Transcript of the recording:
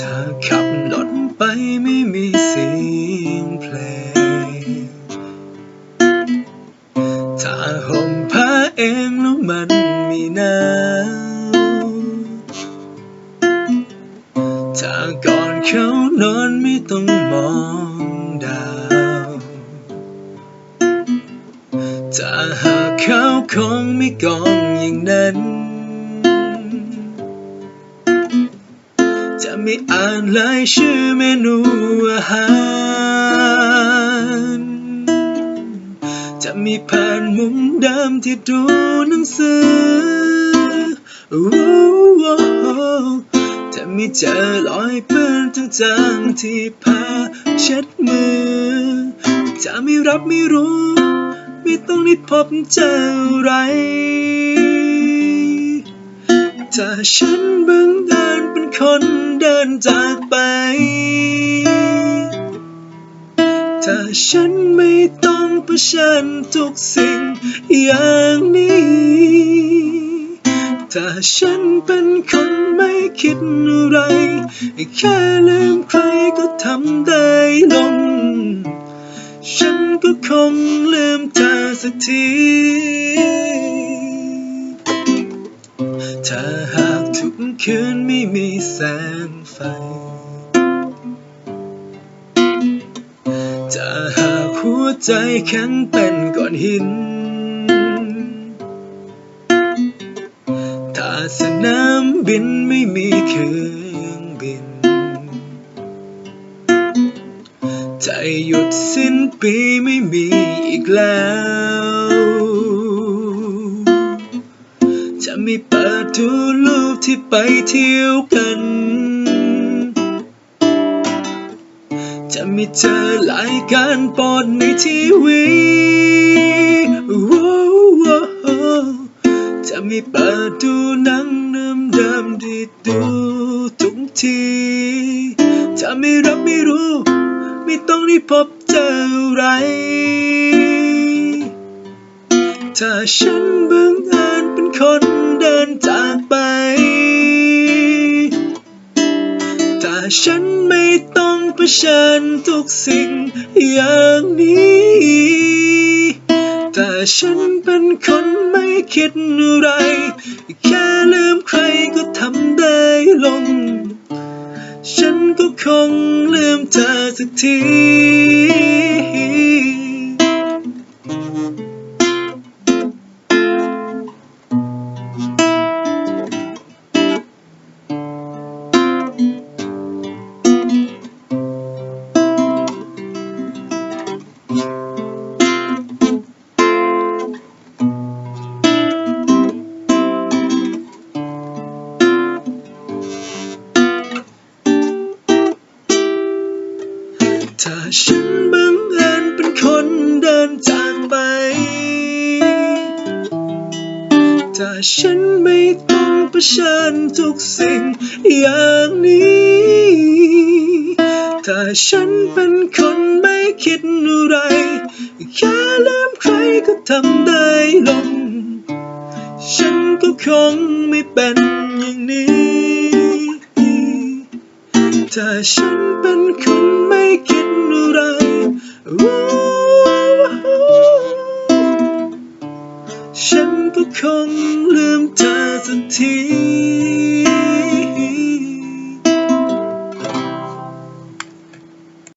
ถ้าขับรถไปไม่มีเสียงเพลง ถ้าห่มผ้าเองแล้วมันมีหนาวถ้าก่อนเขานอนไม่ต้องมองดาวถ้าหากเขาคงไม่กองอย่างนั้น จะไม่อ่านรายชื่อเมนูอาหาร จะมีผ่านมุมเดิมที่ดูหนังสือโอ้โอ้จะมีเจอรอยเปื้อนจางที่ผ้าเช็ดมือ จะไม่รับไม่รู้ไม่ต้องรีบพบเจออะไรถ้าฉันบังเอิญเป็นคน เดินจากไป ถ้าฉันไม่ต้องเผชิญทุกสิ่งอย่างนี้ ถ้าฉันเป็นคนไม่คิดอะไร แค่ลืมใครก็ทำได้ลง ฉันก็คงลืมเธอสักทีถ้าหากทุกคืน ไม่มีแสงไฟถ้าหากหัวใจแข็งเป็นก้อนหิน ถ้าสนามบินไม่มีเครื่องบิน ใจหยุดสิ้นปีไม่มีอีกแล้วจะไม่เปิดดูรูปที่ไปเที่ยวกัน จะไม่เจอรายการปอนในทีวีจะไม่เปิดดูหนังเดิมเดิมที่ดูทุกทีจะไม่รับไม่รู้ ไม่ต้องรีบพบเจออะไร ถ้าฉันบังเอิญเป็นคนเดินจากไป ฉันไม่ต้องเผชิญทุกสิ่งอย่างนี้ แต่ฉันเป็นคนไม่คิดอะไร แค่ลืมใครก็ทำได้ลง ฉันก็คงลืมเธอสักที ถ้าฉันบังเอิญเป็นคนเดินจากไป ถ้าฉันไม่ต้องเผชิญทุกสิ่งอย่างนี้ ถ้าฉันเป็นคนไม่คิดอะไร แค่ลืมใครก็ทำได้ลง ฉันก็คงไม่เป็นอย่างนี้ ถ้าฉันเป็นคนไม่คิด ฉันก็คงลืมเธอสักที